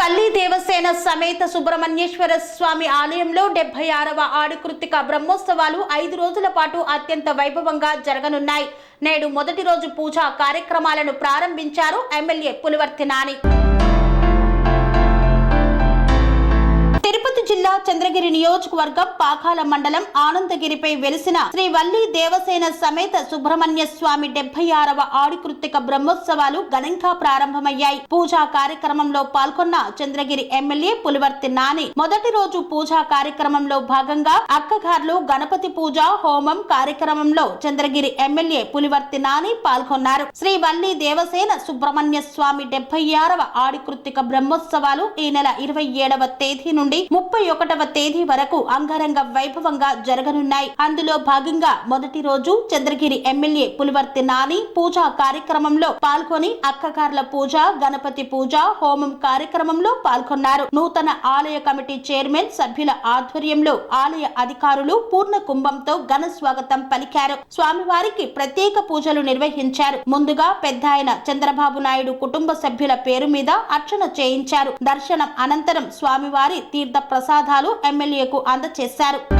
వల్లి దేవసేన సమేత సుబ్రహ్మణ్యేశ్వర స్వామి ఆలయంలో డెబ్బై ఆరవ ఆడికృతిక బ్రహ్మోత్సవాలు ఐదు రోజుల పాటు అత్యంత వైభవంగా జరగనున్నాయి. నేడు మొదటి రోజు పూజా కార్యక్రమాలను ప్రారంభించారు ఎమ్మెల్యే పులివర్తి నాని. జిల్లా చంద్రగిరి నియోజకవర్గం పాకాల మండలం ఆనందగిరిపై వెలిసిన శ్రీ వల్లి దేవసేన సమేత సుబ్రహ్మణ్య స్వామి డెబ్బై ఆరవ ఆడికృతిక బ్రహ్మోత్సవాలు ఘనంగా ప్రారంభమయ్యాయి. పూజా కార్యక్రమంలో పాల్గొన్న చంద్రగిరి ఎమ్మెల్యే పులివర్తి నాని మొదటి రోజు పూజా కార్యక్రమంలో భాగంగా అక్కగార్లు గణపతి పూజ హోమం కార్యక్రమంలో చంద్రగిరి ఎమ్మెల్యే పులివర్తి నాని పాల్గొన్నారు. శ్రీ వల్లి దేవసేన సుబ్రహ్మణ్య స్వామి డెబ్బై ఆరవ ఆడికృతిక బ్రహ్మోత్సవాలు ఈ నెల ఇరవై ఏడవ తేదీ నుండి ముప్పై ఒకటవ తేదీ వరకు అంగరంగ వైభవంగా జరగనున్నాయి. అందులో భాగంగా మొదటి రోజు చంద్రగిరి ఎమ్మెల్యే పులివర్తి నాని పూజా కార్యక్రమంలో పాల్గొని అక్కగార్ల పూజ గణపతి పూజ హోమం కార్యక్రమంలో పాల్గొన్నారు. నూతన ఆలయ కమిటీ చైర్మన్ సభ్యుల ఆధ్వర్యంలో ఆలయ అధికారులు పూర్ణ కుంభంతో ఘన స్వాగతం పలికారు. స్వామివారికి ప్రత్యేక పూజలు నిర్వహించారు. ముందుగా పెద్ద ఆయన చంద్రబాబు నాయుడు కుటుంబ సభ్యుల పేరు మీద అర్చన చేయించారు. దర్శనం అనంతరం స్వామివారి తీర్థ ప్రసాదాలు ఎమ్మెల్యేకు అందజేశారు